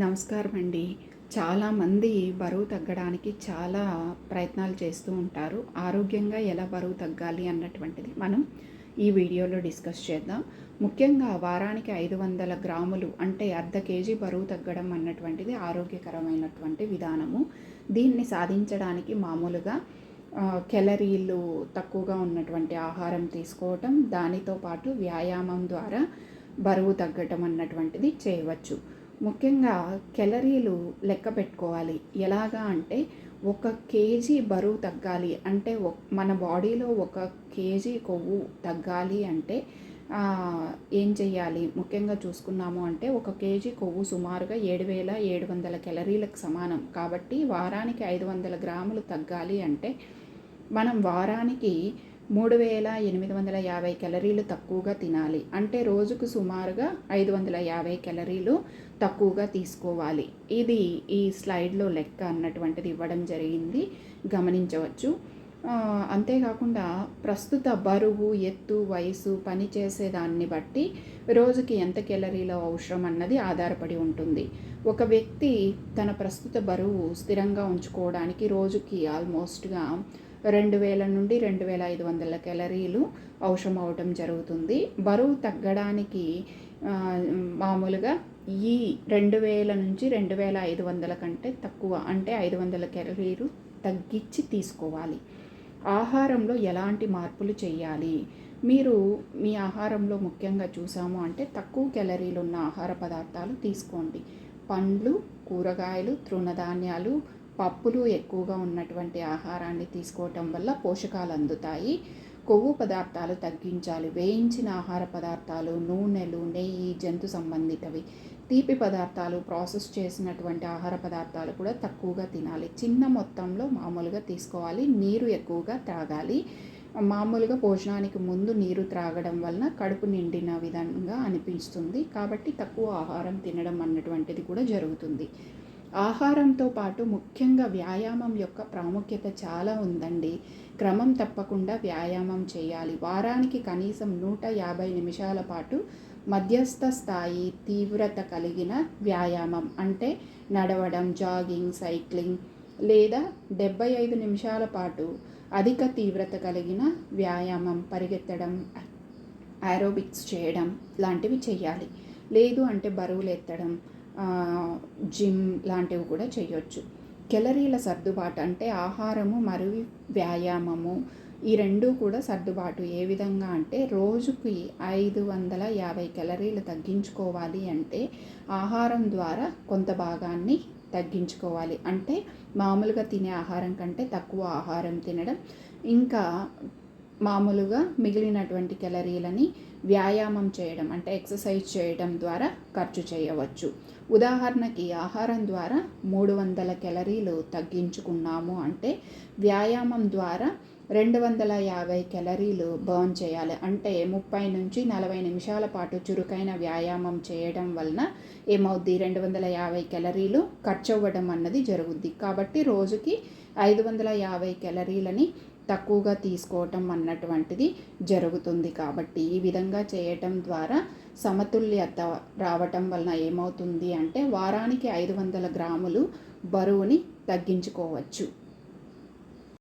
నమస్కారం అండి చాలామంది బరువు తగ్గడానికి చాలా ప్రయత్నాలు చేస్తూ ఉంటారు. ఆరోగ్యంగా ఎలా బరువు తగ్గాలి అన్నటువంటిది మనం ఈ వీడియోలో డిస్కస్ చేద్దాం. ముఖ్యంగా వారానికి ఐదు వందల గ్రాములు అంటే అర్ధ కేజీ బరువు తగ్గడం అన్నటువంటిది ఆరోగ్యకరమైనటువంటి విధానము. దీన్ని సాధించడానికి మామూలుగా కెలరీలు తక్కువగా ఉన్నటువంటి ఆహారం తీసుకోవటం దానితో పాటు వ్యాయామం ద్వారా బరువు తగ్గటం అన్నటువంటిది చేయవచ్చు. ముఖ్యంగా కెలరీలు లెక్క పెట్టుకోవాలి. ఎలాగా అంటే ఒక కేజీ బరువు తగ్గాలి. అంటే మన బాడీలో ఒక కేజీ కొవ్వు తగ్గాలి అంటే ఏం చేయాలి ముఖ్యంగా చూసుకున్నాము అంటే ఒక కేజీ కొవ్వు సుమారుగా ఏడు వేల ఏడు వందల కెలరీలకు సమానం. కాబట్టి వారానికి ఐదు వందల గ్రాములు తగ్గాలి అంటే మనం వారానికి మూడు వేల ఎనిమిది వందల యాభై కెలరీలు తక్కువగా తినాలి. అంటే రోజుకు సుమారుగా ఐదు వందల యాభై కెలరీలు తక్కువగా తీసుకోవాలి. ఇది ఈ స్లైడ్లో లెక్క అన్నటువంటిది ఇవ్వడం జరిగింది. గమనించవచ్చు. అంతేకాకుండా ప్రస్తుత బరువు ఎత్తు వయసు పని చేసేదాన్ని బట్టి రోజుకి ఎంత కెలరీల అవసరం అన్నది ఆధారపడి ఉంటుంది. ఒక వ్యక్తి తన ప్రస్తుత బరువు స్థిరంగా ఉంచుకోవడానికి రోజుకి ఆల్మోస్ట్గా రెండు వేల నుండి రెండు వేల ఐదు వందల క్యాలరీలు అవసరం అవటం జరుగుతుంది. బరువు తగ్గడానికి మామూలుగా ఈ రెండు వేల నుంచి రెండు వేల ఐదు వందల కంటే తక్కువ అంటే ఐదు వందల క్యాలరీలు తగ్గించి తీసుకోవాలి. ఆహారంలో ఎలాంటి మార్పులు చేయాలి? మీరు మీ ఆహారంలో ముఖ్యంగా చూసాము అంటే తక్కువ క్యాలరీలు ఉన్న ఆహార పదార్థాలు తీసుకోండి. పండ్లు కూరగాయలు తృణధాన్యాలు పప్పులు ఎక్కువగా ఉన్నటువంటి ఆహారాన్ని తీసుకోవటం వల్ల పోషకాలు అందుతాయి. కొవ్వు పదార్థాలు తగ్గించాలి. వేయించిన ఆహార పదార్థాలు నూనెలు నెయ్యి జంతు సంబంధితవి. తీపి పదార్థాలు ప్రాసెస్ చేసినటువంటి ఆహార పదార్థాలు కూడా తక్కువగా తినాలి. చిన్న మొత్తంలో మామూలుగా తీసుకోవాలి. నీరు ఎక్కువగా త్రాగాలి. మామూలుగా భోజనానికి ముందు నీరు త్రాగడం వలన కడుపు నిండిన విధంగా అనిపిస్తుంది. కాబట్టి తక్కువ ఆహారం తినడం అన్నటువంటిది కూడా జరుగుతుంది. ఆహారంతో పాటు ముఖ్యంగా వ్యాయామం యొక్క ప్రాముఖ్యత చాలా ఉందండి. క్రమం తప్పకుండా వ్యాయామం చేయాలి. వారానికి కనీసం నూట యాభై నిమిషాల పాటు మధ్యస్థ స్థాయి తీవ్రత కలిగిన వ్యాయామం అంటే నడవడం జాగింగ్ సైక్లింగ్ లేదా డెబ్బై ఐదు నిమిషాల పాటు అధిక తీవ్రత కలిగిన వ్యాయామం పరిగెత్తడం ఆరోబిక్స్ చేయడం లాంటివి చేయాలి. లేదు అంటే బరువులు ఎత్తడం జిమ్ లాంటివి కూడా చేయొచ్చు. కెలరీల సర్దుబాటు అంటే ఆహారము మరియు వ్యాయామము ఈ రెండు కూడా సర్దుబాటు. ఏ విధంగా అంటే రోజుకి ఐదు వందల యాభై కెలరీలు తగ్గించుకోవాలి అంటే ఆహారం ద్వారా కొంత భాగాన్ని తగ్గించుకోవాలి. అంటే మామూలుగా తినే ఆహారం కంటే తక్కువ ఆహారం తినడం. ఇంకా మామూలుగా మిగిలినటువంటి కెలరీలని వ్యాయామం చేయడం అంటే ఎక్సర్సైజ్ చేయడం ద్వారా ఖర్చు చేయవచ్చు. ఉదాహరణకి ఆహారం ద్వారా మూడు వందల కెలరీలు తగ్గించుకున్నాము అంటే వ్యాయామం ద్వారా రెండు వందల యాభై కెలరీలు బర్న్ చేయాలి. అంటే ముప్పై నుంచి నలభై నిమిషాల పాటు చురుకైన వ్యాయామం చేయడం వలన ఏమవుద్ది? రెండు వందల యాభై కెలరీలు ఖర్చు అవ్వడం అన్నది జరుగుద్ది. కాబట్టి రోజుకి ఐదు వందల యాభై కెలరీలని తక్కువగా తీసుకోవటం అన్నటువంటిది జరుగుతుంది కాబట్టి ఈ విధంగా చేయటం ద్వారా సమతుల్యత రావటం వలన ఏమవుతుంది అంటే వారానికి ఐదు వందల గ్రాములు బరువుని తగ్గించుకోవచ్చు.